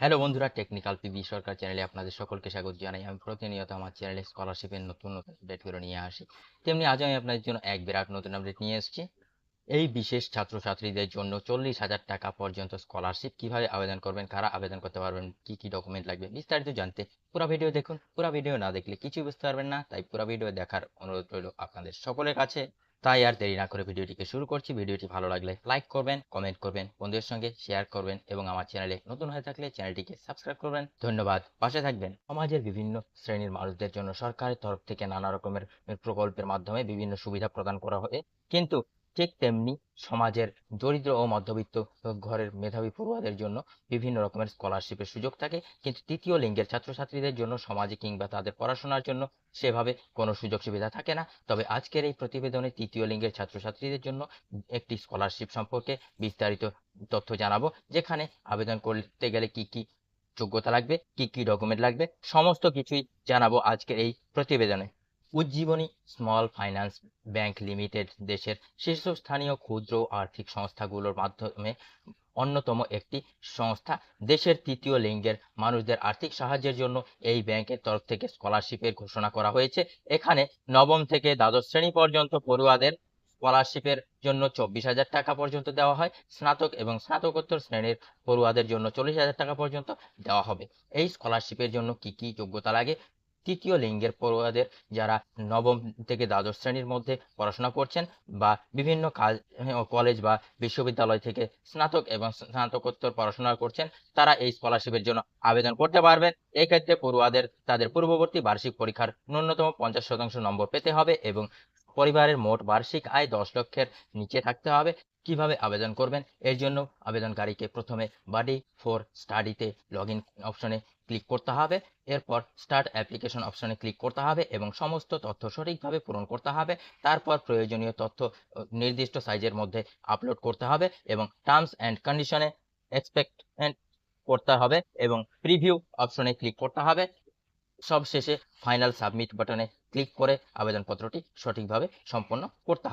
Hello বন্ধুরা, technical PB সরকার চ্যানেলে আপনাদের সকলকে স্বাগত জানাই। আমি প্রতিনিয়ত আমার চ্যানেলে স্কলারশিপের নতুন নতুন আপডেটগুলো নিয়ে আসি। তেমনি আজ আমি আপনাদের জন্য এক বিরাট নতুন আপডেট নিয়ে এসেছি। এই বিশেষ ছাত্রছাত্রীদের জন্য চল্লিশ হাজার টাকা পর্যন্ত স্কলারশিপ কীভাবে আবেদন করবেন, কারা আবেদন করতে পারবেন, কি কি ডকুমেন্ট লাগবে বিস্তারিত জানতে পুরো ভিডিও দেখুন। পুরো ভিডিও না দেখলে কিছু বুঝতে পারবেন না, তাই পুরো ভিডিও দেখার অনুরোধ রইল আপনাদের সকলের কাছে। তাই আর দেরি না করে ভিডিওটিকে শুরু করছি। ভিডিওটি ভালো লাগলে লাইক করবেন, কমেন্ট করবেন, বন্ধুদের সঙ্গে শেয়ার করবেন এবং আমার চ্যানেলে নতুন হয়ে থাকলে চ্যানেলটিকে সাবস্ক্রাইব করবেন। ধন্যবাদ। পাশে থাকবেন। সমাজের বিভিন্ন শ্রেণির মানুষদের জন্য সরকারের তরফ থেকে নানা রকমের প্রকল্পের মাধ্যমে বিভিন্ন সুবিধা প্রদান করা হয়। কিন্তু ঠিক তেমনি সমাজের দরিদ্র ও মধ্যবিত্ত ঘরের মেধাবী পড়ুয়াদের জন্য বিভিন্ন রকমের স্কলারশিপের সুযোগ থাকে। কিন্তু তৃতীয় লিঙ্গের ছাত্রছাত্রীদের জন্য সমাজে কিংবা তাদের পড়াশোনার জন্য সেভাবে কোনো সুযোগ সুবিধা থাকে না। তবে আজকের এই প্রতিবেদনে তৃতীয় লিঙ্গের ছাত্রছাত্রীদের জন্য একটি স্কলারশিপ সম্পর্কে বিস্তারিত তথ্য জানাব, যেখানে আবেদন করতে গেলে কি কি যোগ্যতা লাগবে, কি কি ডকুমেন্ট লাগবে, সমস্ত কিছুই জানাব আজকের এই প্রতিবেদনে। Ujjivan, small finance bank limited দেশের শীর্ষস্থানীয় ক্ষুদ্র আর্থিক সংস্থাগুলোর মাধ্যমে অন্যতম একটি সংস্থা। দেশের তৃতীয় লিঙ্গের মানুষদের আর্থিক সাহায্যের জন্য এই ব্যাংকের তরফ থেকে স্কলারশিপের ঘোষণা করা হয়েছে। এখানে নবম থেকে দ্বাদশ শ্রেণি পর্যন্ত পড়ুয়াদের স্কলারশিপের জন্য চব্বিশ হাজার টাকা পর্যন্ত দেওয়া হয়। স্নাতক এবং স্নাতকোত্তর শ্রেণির পড়ুয়াদের জন্য চল্লিশ হাজার টাকা পর্যন্ত দেওয়া হবে। এই স্কলারশিপের জন্য কি কি যোগ্যতা লাগে তৃতীয় লিঙ্গের পড়ুয়াদের যারা নবম থেকে দ্বাদশ শ্রেণির মধ্যে পড়াশোনা করছেন বা বিভিন্ন কাজ কলেজ বা বিশ্ববিদ্যালয় থেকে স্নাতক এবং স্নাতকোত্তর পড়াশোনা করছেন, তারা এই স্কলারশিপের জন্য আবেদন করতে পারবেন। এই ক্ষেত্রে পড়ুয়াদের তাদের পূর্ববর্তী বার্ষিক পরীক্ষার ন্যূনতম পঞ্চাশ শতাংশ নম্বর পেতে হবে এবং পরিবারের মোট বার্ষিক আয় দশ লক্ষের নিচে থাকতে হবে। কীভাবে আবেদন করবেন? এর জন্য আবেদনকারীকে প্রথমে বাডি ফোর স্টাডিতে লগ ইন অপশনে ক্লিক করতে হবে। এরপর স্টার্ট অ্যাপ্লিকেশন অপশনে ক্লিক করতে হবে এবং সমস্ত তথ্য সঠিকভাবে পূরণ করতে হবে। তারপর প্রয়োজনীয় তথ্য নির্দিষ্ট সাইজের মধ্যে আপলোড করতে হবে এবং টার্মস অ্যান্ড কন্ডিশনে এক্সপেক্ট করতে হবে এবং প্রিভিউ অপশনে ক্লিক করতে হবে। সবশেষে ফাইনাল সাবমিট বাটনে ক্লিক করে আবেদনপত্রটি সঠিকভাবে সম্পন্ন করতে হবে